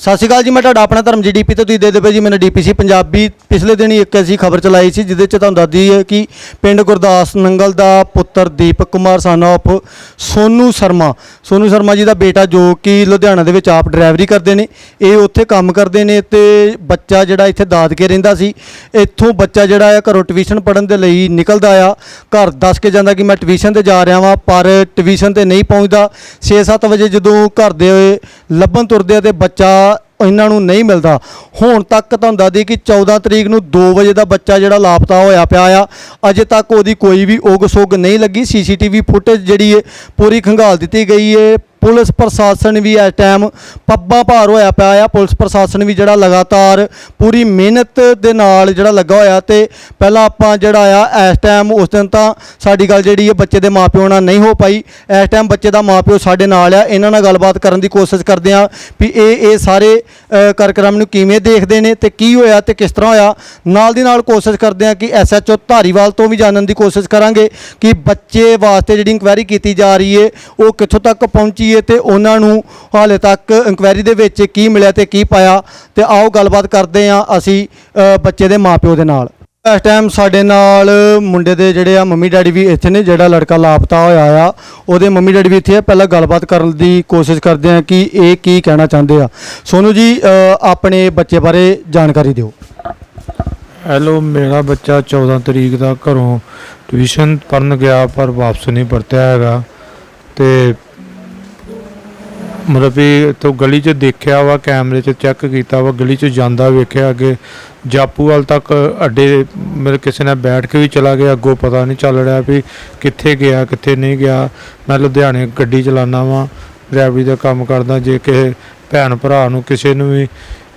ਸਤਿ ਸ਼੍ਰੀ ਅਕਾਲ ਜੀ, ਮੈਂ ਤੁਹਾਡਾ ਆਪਣਾ ਧਰਮ ਜੀ ਜੀਡੀਪੀ 'ਤੇ ਤੁਸੀਂ ਦੇ ਦੇ ਪਏ ਜੀ, ਮੈਨੂੰ ਡੀਪੀਸੀ ਪੰਜਾਬੀ ਪਿਛਲੇ ਦਿਨੀ ਇੱਕ ਐਸੀ ਖਬਰ ਚਲਾਈ ਸੀ, ਜਿਹਦੇ ਚ ਤੁਹਾਨੂੰ ਦੱਸਦੀ ਹੈ ਕਿ ਪਿੰਡ ਗੁਰਦਾਸ ਨੰਗਲ ਦਾ ਪੁੱਤਰ ਦੀਪਕ ਕੁਮਾਰ ਸਨ of ਸੋਨੂ ਸ਼ਰਮਾ। ਸੋਨੂ ਸ਼ਰਮਾ ਜੀ ਦਾ ਬੇਟਾ ਜੋ ਕਿ ਲੁਧਿਆਣਾ ਦੇ ਵਿੱਚ ਆਪ ਡਰਾਈਵਰੀ ਕਰਦੇ ਨੇ, ਇਹ ਉੱਥੇ ਕੰਮ ਕਰਦੇ ਨੇ ਤੇ ਬੱਚਾ ਜਿਹੜਾ ਇੱਥੇ ਦਾਦ ਕੇ ਰਹਿੰਦਾ ਸੀ, ਇੱਥੋਂ ਬੱਚਾ ਜਿਹੜਾ ਆ ਘਰੋਂ ਟਿਊਸ਼ਨ ਪੜਨ ਦੇ ਲਈ ਨਿਕਲਦਾ ਆ। ਘਰ ਦੱਸ ਕੇ ਜਾਂਦਾ ਕਿ ਮੈਂ ਟਿਊਸ਼ਨ ਤੇ ਜਾ ਰਿਹਾ ਵਾਂ, ਪਰ ਟਿਊਸ਼ਨ ਤੇ ਨਹੀਂ ਪਹੁੰਚਦਾ। 6-7 ਵਜੇ ਜਦੋਂ ਘਰ ਦੇ ਲੱਭਣ ਤੁਰਦੇ ਆ ਤੇ ਬੱਚਾ ਇਹਨਾਂ ਨੂੰ ਨਹੀਂ ਮਿਲਦਾ। ਹੁਣ ਤੱਕ ਤੁਹਾਨੂੰ ਦੱਸਦੀ ਕਿ 14 ਤਰੀਕ ਨੂੰ 2 ਵਜੇ ਦਾ ਬੱਚਾ ਜਿਹੜਾ ਲਾਪਤਾ ਹੋਇਆ ਪਿਆ ਆ, ਅਜੇ ਤੱਕ ਉਹਦੀ ਕੋਈ ਵੀ ਉਗ ਸੁਗ ਨਹੀਂ ਲੱਗੀ। ਸੀਸੀਟੀਵੀ ਫੁਟੇਜ ਜਿਹੜੀ ਹੈ ਪੂਰੀ ਖੰਗਾਲ ਦਿੱਤੀ ਗਈ ਹੈ ਪੁਲਿਸ ਪ੍ਰਸ਼ਾਸਨ ਵੀ ਇਸ ਟਾਈਮ ਪੱਬਾਂ ਭਾਰ ਹੋਇਆ ਪਿਆ ਆ। ਪੁਲਿਸ ਪ੍ਰਸ਼ਾਸਨ ਵੀ ਜਿਹੜਾ ਲਗਾਤਾਰ ਪੂਰੀ ਮਿਹਨਤ ਦੇ ਨਾਲ ਜਿਹੜਾ ਲੱਗਾ ਹੋਇਆ ਤੇ ਪਹਿਲਾਂ ਆਪਾਂ ਜਿਹੜਾ ਆ ਇਸ ਟਾਈਮ ਉਸ ਦਿਨ ਤਾਂ ਸਾਡੀ ਗੱਲ ਜਿਹੜੀ ਹੈ ਬੱਚੇ ਦੇ ਮਾਪਿਓ ਨਾਲ ਨਹੀਂ ਹੋ ਪਾਈ। ਇਸ ਟਾਈਮ ਬੱਚੇ ਦਾ ਮਾਪਿਓ ਸਾਡੇ ਨਾਲ ਆ। ਇਹਨਾਂ ਨਾਲ ਗੱਲਬਾਤ ਕਰਨ ਦੀ ਕੋਸ਼ਿਸ਼ ਕਰਦੇ ਆ ਵੀ ਇਹ ਇਹ ਸਾਰੇ ਅ, ਕਾਰਜਕ੍ਰਮ ਨੂੰ ਕਿਵੇਂ ਦੇਖਦੇ ਨੇ ਤੇ ਕੀ ਹੋਇਆ ਤੇ ਕਿਸ ਤਰ੍ਹਾਂ ਹੋਇਆ। ਨਾਲ ਦੀ ਨਾਲ ਕੋਸ਼ਿਸ਼ ਕਰਦੇ ਆ ਕਿ ਐਸਐਚਓ ਧਾਰੀਵਾਲ ਤੋਂ ਵੀ ਜਾਣਨ ਦੀ ਕੋਸ਼ਿਸ਼ ਕਰਾਂਗੇ ਕਿ ਬੱਚੇ ਵਾਸਤੇ ਜਿਹੜੀ ਇਨਕੁਆਇਰੀ ਕੀਤੀ ਜਾ ਰਹੀ ਹੈ ਉਹ ਕਿੱਥੋਂ ਤੱਕ ਪਹੁੰਚੀ ਹੈ ਤੇ ਉਹਨਾਂ ਨੂੰ ਹਾਲੇ ਤੱਕ ਇਨਕੁਆਇਰੀ ਦੇ ਵਿੱਚ ਕੀ ਮਿਲਿਆ ਤੇ ਕੀ ਪਾਇਆ ਤੇ ਆਓ ਗੱਲਬਾਤ ਕਰਦੇ ਹਾਂ ਅਸੀਂ ਬੱਚੇ ਦੇ ਮਾਪਿਓ ਦੇ ਨਾਲ। ਇਸ ਟਾਈਮ ਸਾਡੇ ਨਾਲ ਮੁੰਡੇ ਦੇ ਜਿਹੜੇ ਆ ਮੰਮੀ ਡੈਡੀ ਵੀ ਇੱਥੇ ਨੇ, ਜਿਹੜਾ ਲੜਕਾ ਲਾਪਤਾ ਹੋਇਆ ਆ, ਉਹਦੇ ਮੰਮੀ ਡੈਡੀ ਵੀ ਇੱਥੇ ਆ। ਪਹਿਲਾਂ ਗੱਲਬਾਤ ਕਰਨ ਦੀ ਕੋਸ਼ਿਸ਼ ਕਰਦੇ ਆ ਕਿ ਇਹ ਕੀ ਕਹਿਣਾ ਚਾਹੁੰਦੇ ਆ। ਸੋਨੂ ਜੀ ਆਪਣੇ ਬੱਚੇ ਬਾਰੇ ਜਾਣਕਾਰੀ ਦਿਓ। ਹੈਲੋ, ਮੇਰਾ ਬੱਚਾ 14 ਤਰੀਕ ਦਾ ਘਰੋਂ ਟਿਊਸ਼ਨ ਪੜਨ ਗਿਆ, ਪਰ ਵਾਪਸ ਨਹੀਂ ਪਰਤਿਆ ਹੈਗਾ। ਤੇ ਮਤਲਬ ਵੀ ਤੋਂ ਗਲੀ 'ਚ ਦੇਖਿਆ ਵਾ, ਕੈਮਰੇ 'ਚ ਚੈੱਕ ਕੀਤਾ ਵਾ, ਗਲੀ 'ਚ ਜਾਂਦਾ ਵੇਖਿਆ ਅੱਗੇ। ਜਾਪੂ ਵਾਲ ਤੱਕ ਅੱਡੇ ਮੇਰੇ ਕਿਸੇ ਨਾਲ ਬੈਠ ਕੇ ਵੀ ਚਲਾ ਗਿਆ, ਅੱਗੋਂ ਪਤਾ ਨਹੀਂ ਚੱਲ ਰਿਹਾ ਵੀ ਕਿੱਥੇ ਗਿਆ, ਕਿੱਥੇ ਨਹੀਂ ਗਿਆ। ਮੈਂ ਲੁਧਿਆਣੇ ਗੱਡੀ ਚਲਾਉਂਦਾ ਵਾਂ ਡਰਾਈਵਰੀ ਦਾ ਕੰਮ ਕਰਦਾ, ਜੇ ਕਿਸੇ ਭੈਣ ਭਰਾ ਨੂੰ ਕਿਸੇ ਨੂੰ ਵੀ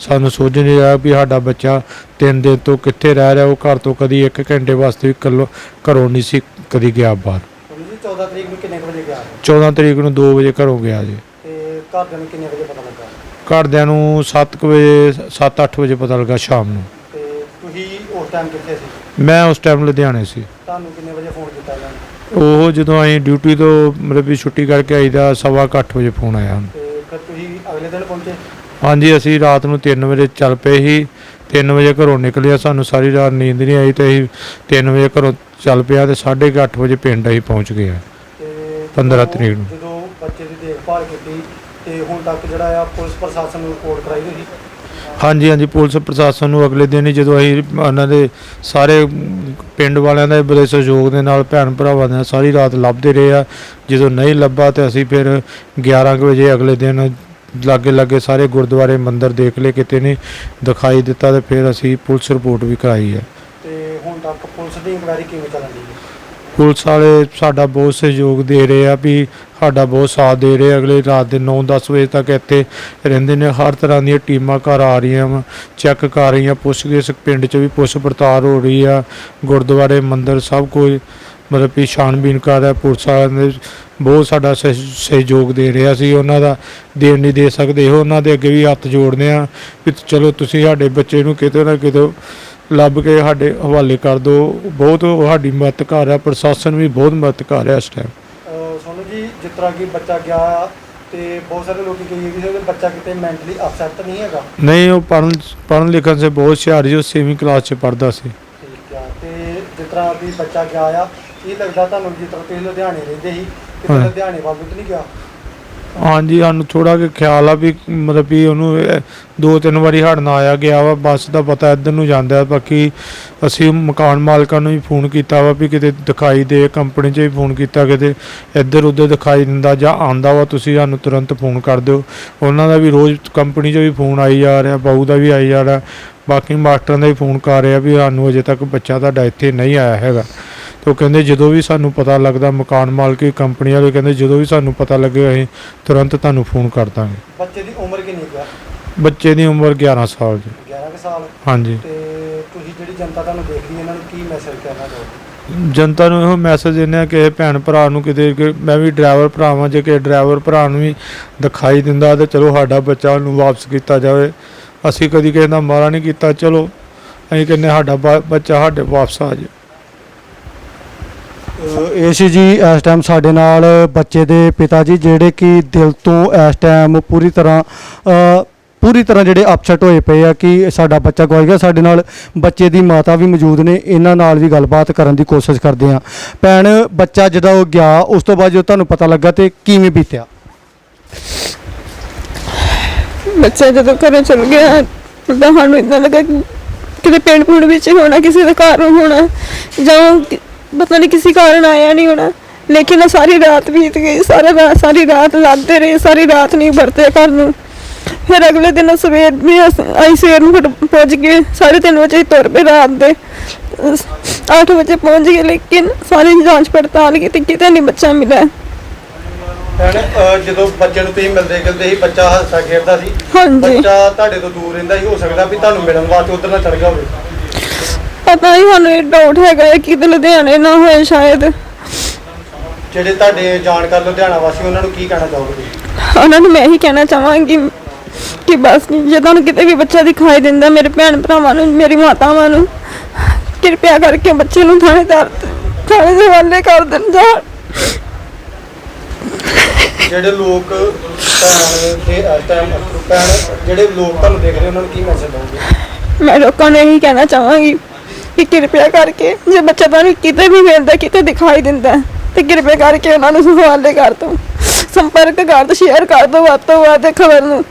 ਸਾਨੂੰ ਸੋਚ ਨਹੀਂ ਆਇਆ ਵੀ ਸਾਡਾ ਬੱਚਾ ਤਿੰਨ ਦਿਨ ਤੋਂ ਕਿੱਥੇ ਰਹਿ ਰਿਹਾ ਉਹ ਘਰ ਤੋਂ ਕਦੀ 1 ਘੰਟੇ ਵਾਸਤੇ ਵੀ ਕੱਲੋ ਘਰੋਂ ਨਹੀਂ ਸੀ ਕਦੀ ਗਿਆ ਬਾਹਰ। ਸੋਨੂ ਜੀ 14 ਤਰੀਕ ਨੂੰ ਕਿੰਨੇ ਵਜੇ ਗਿਆ? 14 ਤਰੀਕ ਨੂੰ 2 ਵਜੇ ਘਰੋਂ ਗਿਆ ਜੀ। ਤੇ ਘਰਦਿਆਂ ਨੂੰ ਕਿੰਨੇ ਵਜੇ ਪਤਾ ਲੱਗਾ? ਘਰਦਿਆਂ ਨੂੰ 7 ਵਜੇ 7-8 ਵਜੇ ਪਤਾ ਲੱਗਾ ਸ਼ਾਮ ਨੂੰ। ਤੇ ਤੁਸੀਂ ਉਸ ਟਾਈਮ ਕਿੱਥੇ ਸੀ? ਮੈਂ ਉਸ ਟਾਈਮ ਲੁਧਿਆਣੇ ਸੀ। ਤੁਹਾਨੂੰ ਕਿੰਨੇ ਵਜੇ ਫੋਨ ਕੀਤਾ ਇਹਨਾਂ ਨੇ? ਉਹ ਜਦੋਂ ਅਸੀਂ ਡਿਊਟੀ ਤੋਂ ਮਤਲਬ ਵੀ ਛੁੱਟੀ ਕਰਕੇ ਆਈਦਾ ਸਵਾ ਕੁ ਅੱਠ ਵਜੇ ਫੋਨ ਆਇਆ ਤੇ ਫਿਰ ਤੁਸੀਂ ਅਗਲੇ ਦਿਨ ਪਹੁੰਚੇ? ਹਾਂਜੀ ਅਸੀਂ ਰਾਤ ਨੂੰ 3 ਵਜੇ ਚੱਲ ਪਏ ਸੀ 3 ਵਜੇ ਘਰੋਂ ਨਿਕਲਿਆ ਸਾਨੂੰ ਸਾਰੀ ਰਾਤ ਨੀਂਦ ਨਹੀਂ ਆਈ ਤੇ ਅਸੀਂ 3 ਵਜੇ ਘਰੋਂ ਚੱਲ ਪਿਆ ਤੇ 8:30 ਵਜੇ ਪਿੰਡ ਅਸੀਂ ਪਹੁੰਚ ਗਏ ਹਾਂ। ਤੇ 15 ਜਦੋਂ- ਤਰੀਕ ਨੂੰ। ਜਦੋਂ ਬੱਚੇ ਦੀ ਦੇਖਭਾਲ ਕੀਤੀ ਤੇ ਹੁਣ ਤੱਕ ਜਿਹੜਾ ਆ ਪੁਲਿਸ ਪ੍ਰਸ਼ਾਸਨ ਨੂੰ ਰਿਪੋਰਟ ਕਰਾਈ ਗਈ ਹਾਂਜੀ ਹਾਂਜੀ ਪੁਲਿਸ ਪ੍ਰਸ਼ਾਸਨ ਨੂੰ ਅਗਲੇ ਦਿਨ ਹੀ ਜਦੋਂ ਅਸੀਂ ਉਹਨਾਂ ਦੇ ਸਾਰੇ ਪਿੰਡ ਵਾਲਿਆਂ ਦੇ ਬੜੇ ਸਹਿਯੋਗ ਦੇ ਨਾਲ ਭੈਣ ਭਰਾਵਾਂ ਦੇ ਨਾਲ ਸਾਰੀ ਰਾਤ ਲੱਭਦੇ ਰਹੇ ਆ ਜਦੋਂ ਨਹੀਂ ਲੱਭਾ ਤੇ ਅਸੀਂ ਫਿਰ 11 ਕੁ ਵਜੇ ਅਗਲੇ ਦਿਨ ਲਾਗੇ ਲਾਗੇ ਸਾਰੇ ਗੁਰਦੁਆਰੇ ਮੰਦਿਰ ਦੇਖ ਲਏ ਕਿਤੇ ਨਹੀਂ ਦਿਖਾਈ ਦਿੱਤਾ ਤੇ ਫਿਰ ਅਸੀਂ ਪੁਲਿਸ ਰਿਪੋਰਟ ਵੀ ਕਰਾਈ ਹੈ ਤੇ ਹੁਣ ਤੱਕ ਪੁਲਿਸ ਦੀ ਇਨਕੁਆਇਰੀ ਕਿਵੇਂ ਚੱਲਣ ਦੀ ਹੈ ਪੁਲਿਸ ਵਾਲੇ ਸਾਡਾ ਬਹੁਤ ਸਹਿਯੋਗ ਦੇ ਰਹੇ ਆ ਵੀ ਸਾਡਾ ਬਹੁਤ ਸਾਥ ਦੇ ਰਹੇ ਆ। ਅਗਲੇ ਰਾਤ ਦੇ 9-10 ਵਜੇ ਤੱਕ ਇੱਥੇ ਰਹਿੰਦੇ ਨੇ ਹਰ ਤਰ੍ਹਾਂ ਦੀਆਂ ਟੀਮਾਂ ਘਰ ਆ ਰਹੀਆਂ ਵਾ ਚੈੱਕ ਕਰ ਰਹੀਆਂ ਪੁੱਛਗਿੱਛ ਪਿੰਡ 'ਚ ਵੀ ਪੁੱਛ ਪੜਤਾਲ ਹੋ ਰਹੀ ਆ ਗੁਰਦੁਆਰੇ ਮੰਦਿਰ ਸਭ ਕੁਝ ਮਤਲਬ ਵੀ ਛਾਣਬੀਨ ਕਰ ਰਿਹਾ ਪੁਲਿਸ ਵਾਲਿਆਂ ਨੇ ਬਹੁਤ ਸਾਡਾ ਸਹਿ- ਸਹਿਯੋਗ ਦੇ ਰਿਹਾ ਸੀ ਉਹਨਾਂ ਦਾ ਦੇਣ ਨਹੀਂ ਦੇ ਸਕਦੇ ਇਹੋ ਉਹਨਾਂ ਦੇ ਅੱਗੇ ਵੀ ਹੱਥ ਜੋੜਦੇ ਆ ਵੀ ਚਲੋ ਤੁਸੀਂ ਸਾਡੇ ਬੱਚੇ ਨੂੰ ਕਿਤੇ ਨਾ ਕਿਤੇ ਲੱਭ ਕੇ ਸਾਡੇ ਹਵਾਲੇ ਕਰ ਦਿਓ। ਬਹੁਤ ਸਾਡੀ ਮਦਦ ਕਰ ਰਿਹਾ ਪ੍ਰਸ਼ਾਸਨ ਵੀ ਬਹੁਤ ਮਦਦ ਕਰ ਰਿਹਾ ਇਸ ਟਾਈਮ ਸੋਨੂ ਜੀ ਜਿਸ ਤਰ੍ਹਾਂ ਕਿ ਬੱਚਾ ਗਿਆ ਤੇ ਬਹੁਤ ਸਾਰੇ ਲੋਕੀ ਕਹੀ ਕਿ ਉਹਦਾ ਬੱਚਾ ਕਿਤੇ ਮੈਂਟਲੀ ਅਪਸੈਟ ਨਹੀਂ ਹੈਗਾ? ਨਹੀਂ ਉਹ ਪੜ੍ਹਨ ਪੜ੍ਹਨ ਲਿਖਣ ਸੇ ਬਹੁਤ ਹੁਸ਼ਿਆਰ ਸੀ ਉਹ 6ਵੀਂ ਕਲਾਸ 'ਚ ਪੜ੍ਹਦਾ ਸੀ। ਠੀਕ ਆ ਤੇ ਜਿਸ ਤਰ੍ਹਾਂ ਵੀ ਬੱਚਾ ਗਿਆ ਆ ਇਹ ਲੱਗਦਾ ਤੁਹਾਨੂੰ ਜਿਸ ਤਰ੍ਹਾਂ ਤੁਸੀਂ ਲੁਧਿਆਣੇ ਰਹਿੰਦੇ ਸੀ ਕਿ ਹਾਂ। ਲੁਧਿਆਣੇ ਵੱਲ ਨੂੰ ਤਾਂ ਨਹੀਂ ਗਿਆ? ਹਾਂਜੀ ਸਾਨੂੰ ਥੋੜਾ ਕਿ ਖਿਆਲ ਆ ਵੀ ਮਤਲਬ ਵੀ ਉਹਨੂੰ ਇਹ ਦੋ ਤਿੰਨ ਵਾਰੀ ਹੜਨਾ ਆਇਆ ਗਿਆ ਵਾ ਬੱਸ ਦਾ ਪਤਾ ਇੱਧਰ ਨੂੰ ਜਾਂਦਾ ਬਾਕੀ ਅਸੀਂ ਮਕਾਨ ਮਾਲਕਾਂ ਨੂੰ ਵੀ ਫੋਨ ਕੀਤਾ ਵਾ ਵੀ ਕਿਤੇ ਦਿਖਾਈ ਦੇ ਕੰਪਨੀ 'ਚ ਵੀ ਫੋਨ ਕੀਤਾ ਕਿਤੇ ਇੱਧਰ ਉੱਧਰ ਦਿਖਾਈ ਦਿੰਦਾ ਜਾਂ ਆਂਦਾ ਵਾ ਤੁਸੀਂ ਸਾਨੂੰ ਤੁਰੰਤ ਫੋਨ ਕਰ ਦਿਓ। ਉਹਨਾਂ ਦਾ ਵੀ ਰੋਜ਼ ਕੰਪਨੀ 'ਚ ਵੀ ਫੋਨ ਆਈ ਜਾ ਰਿਹਾ ਬਾਊ ਦਾ ਵੀ ਆਈ ਜਾ ਰਿਹਾ ਬਾਕੀ ਮਾਸਟਰਾਂ ਦਾ ਵੀ ਫੋਨ ਕਰ ਰਿਹਾ ਵੀ ਸਾਨੂੰ ਅਜੇ ਤੱਕ ਬੱਚਾ ਤੁਹਾਡਾ ਇੱਥੇ ਨਹੀਂ ਆਇਆ ਹੈਗਾ। ਉਹ ਕਹਿੰਦੇ ਜਦੋਂ ਵੀ ਸਾਨੂੰ ਪਤਾ ਲੱਗਦਾ ਮਕਾਨ ਮਾਲਕੀ ਕੰਪਨੀ ਵਾਲੇ ਕਹਿੰਦੇ ਜਦੋਂ ਵੀ ਸਾਨੂੰ ਪਤਾ ਲੱਗੇ ਅਸੀਂ ਤੁਰੰਤ ਤੁਹਾਨੂੰ ਫੋਨ ਕਰ ਦਾਂਗੇ। ਬੱਚੇ ਦੀ ਉਮਰ ਕਿੰਨੀ ਆ? ਬੱਚੇ ਦੀ ਉਮਰ 11 ਸਾਲ ਦੀ 11 ਕੁ ਸਾਲ? ਹਾਂਜੀ। ਤੇ ਤੁਸੀਂ ਜਿਹੜੀ ਜਨਤਾ ਤੁਹਾਨੂੰ ਦੇਖਦੀ ਹੈ ਇਹਨਾਂ ਨੂੰ ਕੀ ਮੈਸੇਜ ਕਰਨਾ ਚਾਹੋਗੇ? ਜਨਤਾ ਨੂੰ ਇਹੋ ਮੈਸੇਜ ਦਿੰਦੇ ਆ ਕਿ ਇਹ ਭੈਣ ਭਰਾ ਨੂੰ ਕਿਤੇ ਕਿ ਮੈਂ ਵੀ ਡਰਾਈਵਰ ਭਰਾ ਵਾਂ ਜੇ ਕਿ ਡਰਾਈਵਰ ਭਰਾ ਨੂੰ ਵੀ ਦਿਖਾਈ ਦਿੰਦਾ ਤੇ ਚਲੋ ਸਾਡਾ ਬੱਚਾ ਨੂੰ ਵਾਪਸ ਕੀਤਾ ਜਾਵੇ। ਅਸੀਂ ਕਦੀ ਕਿਸੇ ਦਾ ਮਾਰਾ ਨਹੀਂ ਕੀਤਾ ਚਲੋ ਅਸੀਂ ਕਹਿੰਦੇ ਸਾਡਾ ਬ- ਬੱਚਾ ਸਾਡੇ ਵਾਪਸ ਆ ਜਾਏ ਇਹ ਸੀ ਜੀ ਇਸ ਟਾਈਮ ਸਾਡੇ ਨਾਲ ਬੱਚੇ ਦੇ ਪਿਤਾ ਜੀ, ਜਿਹੜੇ ਕਿ ਦਿਲ ਤੋਂ ਇਸ ਟਾਈਮ ਪੂਰੀ ਤਰ੍ਹਾਂ ਪੂਰੀ ਤਰ੍ਹਾਂ ਜਿਹੜੇ ਅਪਸੈਟ ਹੋਏ ਪਏ ਆ ਕਿ ਸਾਡਾ ਬੱਚਾ ਗਵਾਈ ਗਿਆ। ਸਾਡੇ ਨਾਲ ਬੱਚੇ ਦੀ ਮਾਤਾ ਵੀ ਮੌਜੂਦ ਨੇ। ਇਹਨਾਂ ਨਾਲ ਵੀ ਗੱਲਬਾਤ ਕਰਨ ਦੀ ਕੋਸ਼ਿਸ਼ ਕਰਦੇ ਆ ਭੈਣ, ਬੱਚਾ ਜਦੋਂ ਉਹ ਗਿਆ, ਉਸ ਤੋਂ ਬਾਅਦ ਜਦੋਂ ਤੁਹਾਨੂੰ ਪਤਾ ਲੱਗਾ ਤੇ ਕਿਵੇਂ ਬੀਤਿਆ? ਬੱਚਾ ਜਦੋਂ ਘਰੋਂ ਚਲ ਗਿਆ, ਤਾਂ ਸਾਨੂੰ ਇਦਾਂ ਲੱਗਾ ਕਿ ਕਿਤੇ ਪਿੰਡ ਪੁੰਡ ਵਿੱਚ ਹੋਣਾ, ਕਿਸੇ ਦੇ ਘਰ ਹੋਣਾ, ਜਾਂ ਪਤਾ ਨਹੀਂ ਕਿਸੇ ਕਾਰਨ ਆਇਆ ਨਹੀਂ ਹੋਣਾ। ਲੇਕਿਨ ਉਹ ਸਾਰੀ ਰਾਤ ਬੀਤ ਗਈ ਸਾਰਾ ਰਾਤ ਸਾਰੀ ਰਾਤ ਲਾਦੇ ਰਹੇ ਸਾਰੀ ਰਾਤ ਨਹੀਂ ਵਰਤੇ ਘਰ ਨੂੰ। ਫਿਰ ਅਗਲੇ ਦਿਨ ਸਵੇਰ ਵੀ ਅਸ- ਸਵੇਰ ਨੂੰ ਫਿਰ ਪਹੁੰਚ ਗਏ 3:30 ਵਜੇ ਤੁਰ ਪਏ ਰਾਤ ਦੇ। 8 ਵਜੇ ਪਹੁੰਚ ਗਏ ਲੇਕਿਨ ਸਾਰੀ ਜਾਂਚ ਪੜਤਾਲ ਕੀਤੀ ਕਿਤੇ ਨਹੀਂ ਬੱਚਾ ਮਿਲਿਆ। ਭੈਣ ਜਦੋਂ ਬੱਚੇ ਨੂੰ ਤੁਸੀਂ ਮਿਲਦੇ ਗਿਲਦੇ ਸੀ ਬੱਚਾ ਹੱਸਦਾ ਖੇਡਦਾ ਸੀ। ਹਾਂਜੀ। ਬੱਚਾ ਤੁਹਾਡੇ ਤੋਂ ਦੂਰ ਰਹਿੰਦਾ ਸੀ ਹੋ ਸਕਦਾ ਵੀ ਤੁਹਾਨੂੰ ਮਿਲਣ ਵਾਸਤੇ ਉਧਰ ਨਾ ਚੜ ਗਿਆ ਹੋਵੇ। ਪਤਾ ਨਹੀਂ ਸਾਨੂੰ ਇਹ ਡਾਊਟ ਹੈਗਾ ਹੈ ਕਿ ਕਿਤੇ ਲੁਧਿਆਣੇ ਨਾ ਹੋਏ ਸ਼ਾਇਦ। ਜਿਹੜੇ ਤੁਹਾਡੇ ਜਾਣਕਾਰ ਲੁਧਿਆਣਾ ਵਾਸੀ ਉਹਨਾਂ ਨੂੰ ਕੀ ਕਹਿਣਾ ਚਾਹੋਗੇ ਤੁਸੀਂ? ਉਹਨਾਂ ਨੂੰ ਮੈਂ ਇਹੀ ਕਹਿਣਾ ਚਾਹਾਂਗੀ ਕਿ ਬਸ ਜੇ ਤੁਹਾਨੂੰ ਕਿਤੇ ਵੀ ਬੱਚਾ ਦਿਖਾਈ ਦਿੰਦਾ ਮੇਰੇ ਭੈਣ ਭਰਾਵਾਂ ਨੂੰ ਮੇਰੀ ਮਾਤਾਵਾਂ ਨੂੰ ਕਿਰਪਾ ਕਰਕੇ ਬੱਚੇ ਨੂੰ ਥਾਣੇਦਾਰ ਥਾਣੇ ਦੇ ਹਵਾਲੇ ਕਰ ਦੇਣ ਜਾਂ ਜਿਹੜੇ ਲੋਕ ਭੈਣ ਦੇ ਇਸ ਟਾਈਮ ਭੈਣ ਜਿਹੜੇ ਲੋਕ ਤੁਹਾਨੂੰ ਦੇਖ ਰਹੇ ਉਹਨਾਂ ਨੂੰ ਕੀ ਮੈਸੇਜ ਦਵੋਗੇ ਮੈਂ ਲੋਕਾਂ ਨੂੰ ਇਹੀ ਕਹਿਣਾ ਚਾਹਾਂਗੀ ਕਿ ਕਿਰਪਾ ਕਰਕੇ, ਜੇ ਬੱਚਾ ਤੁਹਾਨੂੰ ਕਿਤੇ ਵੀ ਮਿਲਦਾ, ਕਿਤੇ ਦਿਖਾਈ ਦਿੰਦਾ, ਤੇ ਕਿਰਪਾ ਕਰਕੇ ਉਹਨਾਂ ਨੂੰ ਹਵਾਲੇ ਕਰ ਦਿਓ। ਸੰਪਰਕ ਕਰ ਦੋ ਸ਼ੇਅਰ ਕਰ ਦਿਓ ਵੱਧ ਤੋਂ ਵੱਧ ਖਬਰ ਨੂੰ।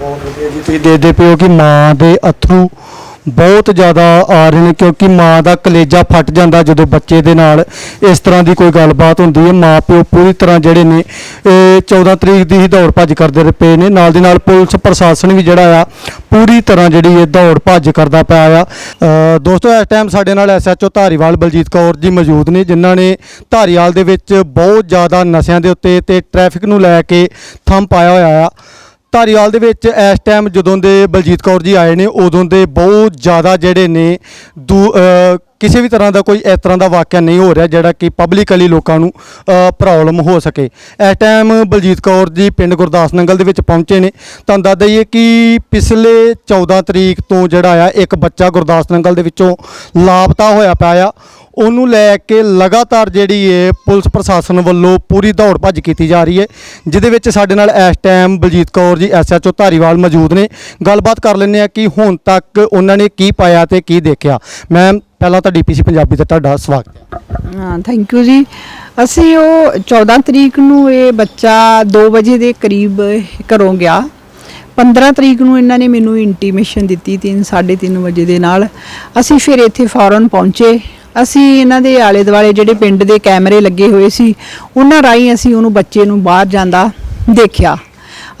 ਬਹੁਤ ਵਧੀਆ ਜੀ, ਤੁਸੀਂ ਦੇਖਦੇ ਪਿਓ ਕਿ ਮਾਂ ਦੇ ਅਥਰੂ ਬਹੁਤ ਜ਼ਿਆਦਾ ਆ ਰਹੇ ਨੇ ਕਿਉਂਕਿ ਮਾਂ ਦਾ ਕਲੇਜਾ ਫਟ ਜਾਂਦਾ ਜਦੋਂ ਬੱਚੇ ਦੇ ਨਾਲ। ਇਸ ਤਰ੍ਹਾਂ ਦੀ ਕੋਈ ਗੱਲਬਾਤ ਹੁੰਦੀ ਹੈ। ਮਾਂ ਪਿਓ ਪੂਰੀ ਤਰ੍ਹਾਂ ਜਿਹੜੇ ਨੇ, ਇਹ 14 ਤਰੀਕ ਦੀ ਹੀ ਦੌੜ ਭੱਜ ਕਰਦੇ ਪਏ ਨੇ। ਨਾਲ ਦੀ ਨਾਲ ਪੁਲਿਸ ਪ੍ਰਸ਼ਾਸਨ ਵੀ ਜਿਹੜਾ ਆ, ਪੂਰੀ ਤਰ੍ਹਾਂ ਜਿਹੜੀ ਇਹ ਦੌੜ ਭੱਜ ਕਰਦਾ ਪਿਆ ਆ। ਦੋਸਤੋ, ਇਸ ਟਾਈਮ ਸਾਡੇ ਨਾਲ ਐਸਐਚਓ ਧਾਰੀਵਾਲ ਬਲਜੀਤ ਕੌਰ ਜੀ ਮੌਜੂਦ ਨੇ, ਜਿਨ੍ਹਾਂ ਨੇ ਧਾਰੀਵਾਲ ਦੇ ਵਿੱਚ ਬਹੁਤ ਜ਼ਿਆਦਾ ਨਸ਼ਿਆਂ ਦੇ ਉੱਤੇ ਤੇ ਟ੍ਰੈਫਿਕ ਨੂੰ ਲੈ ਕੇ ਥੰਮ ਪਾਇਆ ਹੋਇਆ ਆ। ਧਾਰੀਵਾਲ ਦੇ ਵਿੱਚ ਇਸ ਟਾਈਮ ਜਦੋਂ ਦੇ ਬਲਜੀਤ ਕੌਰ ਜੀ ਆਏ ਨੇ, ਉਦੋਂ ਦੇ ਬਹੁਤ ਜ਼ਿਆਦਾ ਜਿਹੜੇ ਨੇ ਦੂ- ਕਿਸੇ ਵੀ ਤਰ੍ਹਾਂ ਦਾ ਕੋਈ ਇਸ ਤਰ੍ਹਾਂ ਦਾ ਵਾਕਿਆ ਨਹੀਂ ਹੋ ਰਿਹਾ ਜਿਹੜਾ ਕਿ ਪਬਲਿਕਲੀ ਲੋਕਾਂ ਨੂੰ ਪ੍ਰੋਬਲਮ ਹੋ ਸਕੇ। ਇਸ ਟਾਈਮ ਬਲਜੀਤ ਕੌਰ ਜੀ ਪਿੰਡ ਗੁਰਦਾਸ ਨੰਗਲ ਦੇ ਵਿੱਚ ਪਹੁੰਚੇ ਨੇ। ਤੁਹਾਨੂੰ ਦੱਸ ਦਈਏ ਕਿ ਪਿਛਲੇ 14 ਤਰੀਕ ਤੋਂ ਜਿਹੜਾ ਆ, ਇੱਕ ਬੱਚਾ ਗੁਰਦਾਸ ਨੰਗਲ ਦੇ ਵਿੱਚੋਂ ਲਾਪਤਾ ਹੋਇਆ ਪਿਆ ਆ। ਉਹਨੂੰ ਲੈ ਕੇ ਲਗਾਤਾਰ ਜਿਹੜੀ ਹੈ ਪੁਲਿਸ ਪ੍ਰਸ਼ਾਸਨ ਵੱਲੋਂ ਪੂਰੀ ਦੌੜ ਭੱਜ ਕੀਤੀ ਜਾ ਰਹੀ ਹੈ, ਜਿਹਦੇ ਵਿੱਚ ਸਾਡੇ ਨਾਲ ਇਸ ਟਾਈਮ ਬਲਜੀਤ ਕੌਰ ਜੀ ਐਸਐਚਓ ਧਾਰੀਵਾਲ ਮੌਜੂਦ ਨੇ। ਗੱਲਬਾਤ ਕਰ ਲੈਂਦੇ ਆ ਕਿ ਹੁਣ ਤੱਕ ਉਹਨਾਂ ਨੇ ਕੀ ਪਾਇਆ ਤੇ ਕੀ ਦੇਖਿਆ। ਮੈਮ ਪਹਿਲਾਂ ਤਾਂ ਡੀਪੀਸੀ ਪੰਜਾਬੀ ਦਾ ਤੁਹਾਡਾ ਸਵਾਗਤ ਹੈ। ਹਾਂ ਥੈਂਕ ਯੂ ਜੀ। ਅਸੀਂ ਉਹ 14 ਤਰੀਕ ਨੂੰ ਇਹ ਬੱਚਾ 2 ਵਜੇ ਦੇ ਕਰੀਬ ਘਰੋਂ ਗਿਆ। 15 ਤਰੀਕ ਨੂੰ ਇਹਨਾਂ ਨੇ ਮੈਨੂੰ ਇੰਟੀਮੇਸ਼ਨ ਦਿੱਤੀ 3 3:30 ਵਜੇ ਦੇ ਨਾਲ। ਅਸੀਂ ਫਿਰ ਇੱਥੇ ਫੌਰਨ ਪਹੁੰਚੇ। ਅਸੀਂ ਇਹਨਾਂ ਦੇ ਆਲੇ ਦੁਆਲੇ ਜਿਹੜੇ ਪਿੰਡ ਦੇ ਕੈਮਰੇ ਲੱਗੇ ਹੋਏ ਸੀ, ਉਹਨਾਂ ਰਾਹੀਂ ਅਸੀਂ ਉਹਨੂੰ ਬੱਚੇ ਨੂੰ ਬਾਹਰ ਜਾਂਦਾ ਦੇਖਿਆ।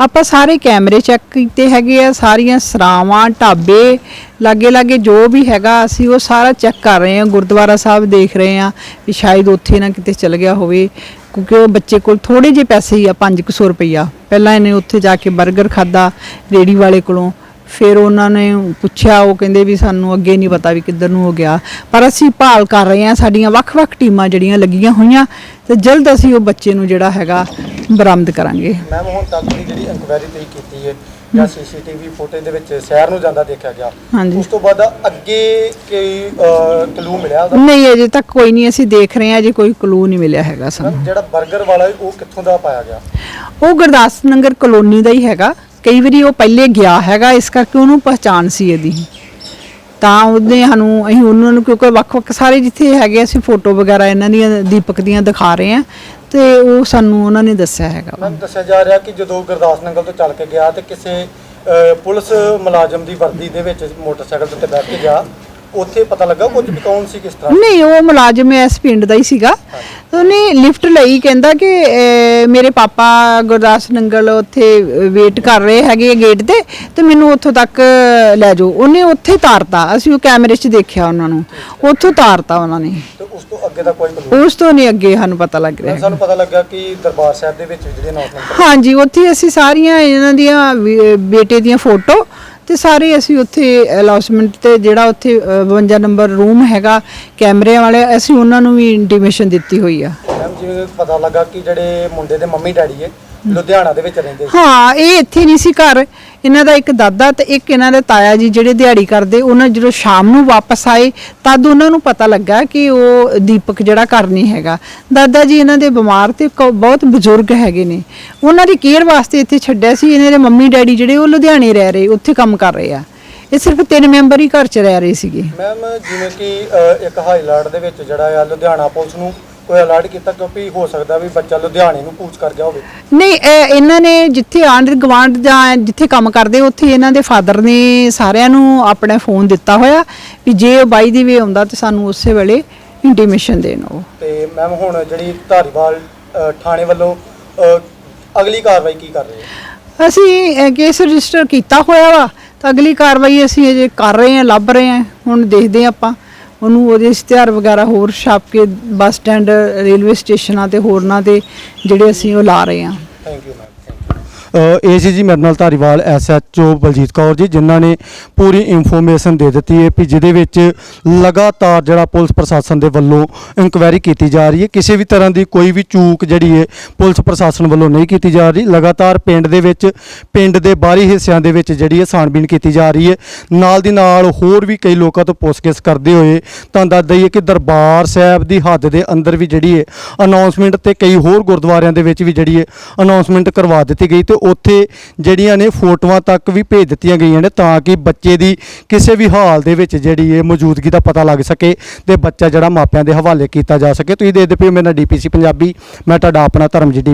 ਆਪਾਂ ਸਾਰੇ ਕੈਮਰੇ ਚੈੱਕ ਕੀਤੇ ਹੈਗੇ ਆ, ਸਾਰੀਆਂ ਸਰਾਵਾਂ, ਢਾਬੇ ਲਾਗੇ ਲਾਗੇ ਜੋ ਵੀ ਹੈਗਾ, ਅਸੀਂ ਉਹ ਸਾਰਾ ਚੈੱਕ ਕਰ ਰਹੇ ਹਾਂ, ਗੁਰਦੁਆਰਾ ਸਾਹਿਬ ਦੇਖ ਰਹੇ ਹਾਂ ਵੀ ਸ਼ਾਇਦ ਉੱਥੇ ਨਾ ਕਿਤੇ ਚਲ ਗਿਆ ਹੋਵੇ, ਕਿਉਂਕਿ ਉਹ ਬੱਚੇ ਕੋਲ ਥੋੜੇ ਜਿਹੇ ਪੈਸੇ ਹੀ ਆ 500 ਰੁਪਈਆ। ਪਹਿਲਾਂ ਇਹਨੇ ਉੱਥੇ ਜਾ ਕੇ 버ਗਰ ਖਾਦਾ ਰੇੜੀ ਵਾਲੇ ਕੋਲੋਂ। ਫਿਰ ਉਹਨਾਂ ਨੇ ਪੁੱਛਿਆ ਉਹ ਕਹਿੰਦੇ ਵੀ ਸਾਨੂੰ ਅੱਗੇ ਨਹੀਂ ਪਤਾ ਵੀ ਕਿੱਧਰ ਨੂੰ ਹੋ ਗਿਆ। ਪਰ ਅਸੀਂ ਭਾਲ ਕਰ ਰਹੇ ਹਾਂ ਸਾਡੀਆਂ ਵੱਖ-ਵੱਖ ਟੀਮਾਂ ਜਿਹੜੀਆਂ ਲੱਗੀਆਂ ਹੋਈਆਂ ਤੇ ਜਲਦ ਅਸੀਂ ਉਹ ਬੱਚੇ ਨੂੰ ਜਿਹੜਾ ਹੈਗਾ ਬਰਾਮਦ ਕਰਾਂਗੇ। ਮੈਮ ਹੁਣ ਤੱਕ ਦੀ ਜਿਹੜੀ ਇਨਕੁਆਇਰੀ ਤੁਸੀਂ ਕੀਤੀ ਹੈ ਜਾਂ ਸੀਸੀਟੀਵੀ ਫੁਟੇਜ ਦੇ ਵਿੱਚ ਸ਼ਹਿਰ ਨੂੰ ਜਾਂਦਾ ਦੇਖਿਆ ਗਿਆ। ਉਸ ਤੋਂ ਬਾਅਦ ਅੱਗੇ ਕੋਈ ਕਲੂ ਮਿਲਿਆ ਉਹਦਾ? ਨਹੀਂ ਅਜੇ ਤੱਕ ਕੋਈ ਨਹੀਂ ਅਸੀਂ ਦੇਖ ਰਹੇ ਹਾਂ ਅਜੇ ਕੋਈ ਕਲੂ ਨਹੀਂ ਮਿਲਿਆ ਹੈਗਾ ਸਾਨੂੰ। ਜਿਹੜਾ 버ਗਰ ਵਾਲਾ ਉਹ ਕਿੱਥੋਂ ਦਾ ਪਾਇਆ ਗਿਆ? ਉਹ ਗੁਰਦਾਸ ਨਗਰ ਕਲੋਨੀ ਦਾ ਹੀ ਹੈਗਾ। ਕਈ ਵਾਰੀ ਉਹ ਪਹਿਲੇ ਗਿਆ ਹੈਗਾ ਇਸ ਕਰਕੇ ਉਹਨੂੰ ਪਹਿਚਾਣ ਸੀ ਇਹਦੀ। ਤਾਂ ਉਹਨੇ ਸਾਨੂੰ ਅਸੀਂ ਉਹਨਾਂ ਨੂੰ ਕਿਉਂਕਿ ਵੱਖ-ਵੱਖ ਸਾਰੇ ਜਿੱਥੇ ਹੈਗੇ ਅਸੀਂ ਫੋਟੋ ਵਗੈਰਾ ਇਹਨਾਂ ਦੀਆਂ ਦੀਪਕ ਦੀਆਂ ਦਿਖਾ ਰਹੇ ਹਾਂ। ਤੇ ਉਹ ਸਾਨੂੰ ਉਹਨਾਂ ਨੇ ਦੱਸਿਆ ਹੈਗਾ। ਵਾ। ਦੱਸਿਆ ਜਾ ਰਿਹਾ ਕਿ ਜਦੋਂ ਗੁਰਦਾਸ ਨੰਗਲ ਤੋਂ ਚੱਲ ਕੇ ਗਿਆ ਤੇ ਕਿਸੇ ਅ, ਪੁਲਿਸ ਮੁਲਾਜ਼ਮ ਦੀ ਵਰਦੀ ਦੇ ਵਿੱਚ ਮੋਟਰਸਾਈਕਲ ਦੇ ਉੱਤੇ ਬੈਠ ਕੇ ਗਿਆ। ਉੱਥੇ ਪਤਾ ਲੱਗਾ ਕੁਝ ਵੀ ਕੌਣ ਸੀ ਕਿਸ ਤਰ੍ਹਾਂ? ਨਹੀਂ ਉਹ ਮੁਲਾਜ਼ਮ ਇਸ ਪਿੰਡ ਦਾ ਹੀ ਸੀਗਾ। ਉਹਨੇ ਲਿਫਟ ਲਈ ਕਹਿੰਦਾ ਕਿ ਮੇਰੇ ਪਾਪਾ ਗੁਰਦਾਸ ਨੰਗਲ ਉੱਥੇ ਵੇਟ ਕਰ ਰਹੇ ਹੈਗੇ ਗੇਟ ਤੇ ਤੇ ਮੈਨੂੰ ਉੱਥੋਂ ਤੱਕ ਲੈ ਜਾਓ। ਉਹਨੇ ਉੱਥੇ ਤਾਰਤਾ। ਅਸੀਂ ਉਹ ਕੈਮਰੇ 'ਚ ਦੇਖਿਆ ਉਹਨਾਂ ਨੂੰ। ਉੱਥੋਂ ਤਾਰਤਾ ਉਹਨਾਂ ਨੇ। ਤੇ ਉਸ ਤੋਂ ਅੱਗੇ ਦਾ ਕੋਈ ਕਲੂ ਉਸ ਤੋਂ ਨਹੀਂ ਅੱਗੇ ਸਾਨੂੰ ਪਤਾ ਲੱਗ ਰਿਹਾ ਸਾਨੂੰ ਪਤਾ ਲੱਗਾ ਕਿ ਦਰਬਾਰ ਸਾਹਿਬ ਦੇ ਵਿੱਚ ਜਿਹੜੇ ਅਨਾਉਂਸਮੈਂਟ ਹਾਂਜੀ ਉੱਥੇ ਅਸੀਂ ਸਾਰੀਆਂ ਇਹਨਾਂ ਦੀਆਂ ਬੇਟੇ ਦੀਆਂ ਫੋਟੋ ਤੇ ਸਾਰੇ ਅਸੀਂ ਉੱਥੇ ਅਲਾਉਸਮੈਂਟ ਤੇ ਜਿਹੜਾ ਉੱਥੇ ਅ, 52 ਨੰਬਰ ਰੂਮ ਹੈਗਾ ਕੈਮਰਿਆਂ ਵਾਲੇ ਅਸੀਂ ਉਹਨਾਂ ਨੂੰ ਵੀ ਇੰਟੀਮੇਸ਼ਨ ਦਿੱਤੀ ਹੋਈ ਆ। ਮੈਮ ਜਿਵੇਂ ਪਤਾ ਲੱਗਾ ਕਿ ਜਿਹੜੇ ਮੁੰਡੇ ਦੇ ਮੰਮੀ ਡੈਡੀ ਹੈ ਲੁਧਿਆਣਾ ਦੇ ਵਿੱਚ ਰਹਿੰਦੇ ਹਾਂ ਇਹ ਇੱਥੇ ਨਹੀਂ ਸੀ ਘਰ। ਇਹਨਾਂ ਦਾ ਇੱਕ ਦਾਦਾ ਤੇ ਇੱਕ ਇਹਨਾਂ ਦੇ ਤਾਇਆ ਜੀ ਜਿਹੜੇ ਦਿਹਾੜੀ ਕਰਦੇ ਉਹਨਾਂ ਜਦੋਂ ਸ਼ਾਮ ਨੂੰ ਵਾਪਸ ਆਏ ਤਦ ਉਹਨਾਂ ਨੂੰ ਪਤਾ ਲੱਗਾ ਕਿ ਉਹ ਦੀਪਕ ਜਿਹੜਾ ਘਰ ਨਹੀਂ ਹੈਗਾ। ਦਾਦਾ ਜੀ ਇਹਨਾਂ ਦੇ ਬਿਮਾਰ ਤੇ ਕ- ਬਹੁਤ ਬਜ਼ੁਰਗ ਹੈਗੇ ਨੇ। ਉਹਨਾਂ ਦੀ ਕੇਅਰ ਵਾਸਤੇ ਇੱਥੇ ਛੱਡਿਆ ਸੀ ਇਹਨਾਂ ਦੇ ਮੰਮੀ ਡੈਡੀ ਜਿਹੜੇ ਉਹ ਲੁਧਿਆਣੇ ਰਹਿ ਰਹੇ ਉੱਥੇ ਕੰਮ ਕਰ ਰਹੇ ਆ। ਇਹ ਸਿਰਫ ਤਿੰਨ ਮੈਂਬਰ ਹੀ ਘਰ 'ਚ ਰਹਿ ਰਹੇ ਸੀਗੇ। ਮੈਮ ਜਿਵੇਂ ਕਿ ਅ, ਇੱਕ ਹਾਈਲਾਈਟ ਦੇ ਵਿੱਚ ਜਿਹੜਾ ਆ ਲੁਧਿਆਣਾ ਪੁਲਿਸ ਨੂੰ ਕੋਈ ਅਲਰਟ ਕੀਤਾ ਕਿਉਂਕਿ ਹੋ ਸਕਦਾ ਵੀ ਬੱਚਾ ਲੁਧਿਆਣੇ ਨੂੰ ਪੂਛ ਕਰ ਗਿਆ ਹੋਵੇ। ਨਹੀਂ ਇਹ- ਇਹਨਾਂ ਨੇ ਜਿੱਥੇ ਆਂਡ ਗਵਾਂਡ ਜਾਂ ਜਿੱਥੇ ਕੰਮ ਕਰਦੇ ਉੱਥੇ ਇਹਨਾਂ ਦੇ ਫਾਦਰ ਨੇ ਸਾਰਿਆਂ ਨੂੰ ਆਪਣਾ ਫੋਨ ਦਿੱਤਾ ਹੋਇਆ ਵੀ ਜੇ ਉਹ ਬਾਈ ਦੀ ਵੇ ਆਉਂਦਾ ਤੇ ਸਾਨੂੰ ਉਸੇ ਵੇਲੇ ਇੰਟੀਮੇਸ਼ਨ ਦੇਣ ਉਹ ਤੇ ਮੈਮ ਹੁਣ ਜਿਹੜੀ ਧਾਰੀਵਾਲ ਅ, ਥਾਣੇ ਵੱਲੋਂ ਅ, ਅਗਲੀ ਕਾਰਵਾਈ ਕੀ ਕਰ ਰਹੇ? ਹੈ ਅਸੀਂ ਕੇਸ ਰਜਿਸਟਰ ਕੀਤਾ ਹੋਇਆ ਵਾ ਤਾਂ ਅਗਲੀ ਕਾਰਵਾਈ ਅਸੀਂ ਅਜੇ ਕਰ ਰਹੇ ਹਾਂ ਲੱਭ ਰਹੇ ਹਾਂ ਹੁਣ ਦੇਖਦੇ ਹਾਂ ਆਪਾਂ। ਉਹਨੂੰ ਉਹਦੇ ਇਸ਼ਤਿਹਾਰ ਵਗੈਰਾ ਹੋਰ ਛਾਪ ਕੇ ਬੱਸ ਸਟੈਂਡ, ਰੇਲਵੇ ਸਟੇਸ਼ਨਾਂ ਤੇ ਹੋਰਨਾਂ ਤੇ ਜਿਹੜੇ ਅਸੀਂ ਉਹ ਲਾ ਰਹੇ ਹਾਂ। ਥੈਂਕ ਯੂ ਮੈਮ ਸੀ ਜੀ ਮੇਰੇ ਨਾਲ ਧਾਰੀਵਾਲ ਐਸਐਚਓ ਬਲਜੀਤ ਕੌਰ ਜੀ, ਜਿਨ੍ਹਾਂ ਨੇ ਪੂਰੀ ਇਨਫੋਰਮੇਸ਼ਨ ਦੇ ਦਿੱਤੀ ਹੈ ਕਿ ਜਿਹਦੇ ਵਿੱਚ ਲਗਾਤਾਰ ਜਿਹੜਾ ਪੁਲਿਸ ਪ੍ਰਸ਼ਾਸਨ ਦੇ ਵੱਲੋਂ ਇਨਕੁਆਇਰੀ ਕੀਤੀ ਜਾ ਰਹੀ ਹੈ। ਕਿਸੇ ਵੀ ਤਰ੍ਹਾਂ ਦੀ ਕੋਈ ਵੀ ਚੂਕ ਜਿਹੜੀ ਹੈ, ਪੁਲਿਸ ਪ੍ਰਸ਼ਾਸਨ ਵੱਲੋਂ ਨਹੀਂ ਕੀਤੀ ਜਾ ਰਹੀ। ਲਗਾਤਾਰ ਪਿੰਡ ਦੇ ਵਿੱਚ, ਪਿੰਡ ਦੇ ਬਾਹਰੀ ਹਿੱਸਿਆਂ ਦੇ ਵਿੱਚ ਜਿਹੜੀ ਹੈ ਛਾਣਬੀਣ ਕੀਤੀ ਜਾ ਰਹੀ ਹੈ। ਨਾਲ ਦੀ ਨਾਲ ਹੋਰ ਵੀ ਕਈ ਲੋਕਾਂ ਤੋਂ ਪੁੱਛਗਿੱਛ ਕਰਦੇ ਹੋਏ ਤਾਂ ਦੱਸ ਦਈਏ ਕਿ ਦਰਬਾਰ ਸਾਹਿਬ ਦੀ ਹੱਦ ਦੇ ਅੰਦਰ ਵੀ ਜਿਹੜੀ ਹੈ ਅਨਾਉਂਸਮੈਂਟ ਤੇ ਕਈ ਹੋਰ ਗੁਰਦੁਆਰਿਆਂ ਦੇ ਵਿੱਚ ਵੀ ਜਿਹੜੀ ਹੈ ਅਨਾਉਂਸਮੈਂਟ ਕਰਵਾ ਦਿੱਤੀ ਗਈ ਤੇ ਉੱਥੇ ਜਿਹੜੀਆਂ ਨੇ ਫੋਟੋਆਂ ਤੱਕ ਵੀ ਭੇਜ ਦਿੱਤੀਆਂ ਗਈਆਂ ਨੇ ਤਾਂ ਕਿ ਬੱਚੇ ਦੀ ਕਿਸੇ ਵੀ ਹਾਲ ਦੇ ਵਿੱਚ ਜਿਹੜੀ ਹੈ ਮੌਜੂਦਗੀ ਦਾ ਪਤਾ ਲੱਗ ਸਕੇ ਤੇ ਬੱਚਾ ਜਿਹੜਾ ਮਾਪਿਆਂ ਦੇ ਹਵਾਲੇ ਕੀਤਾ ਜਾ ਸਕੇ। ਤੁਸੀਂ ਦੇਖਦੇ ਪਏ ਹੋ, ਮੇਰਾ ਡੀਪੀਸੀ ਪੰਜਾਬੀ, ਮੈਂ ਤੁਹਾਡਾ ਆਪਣਾ ਧਰਮਜੀਤ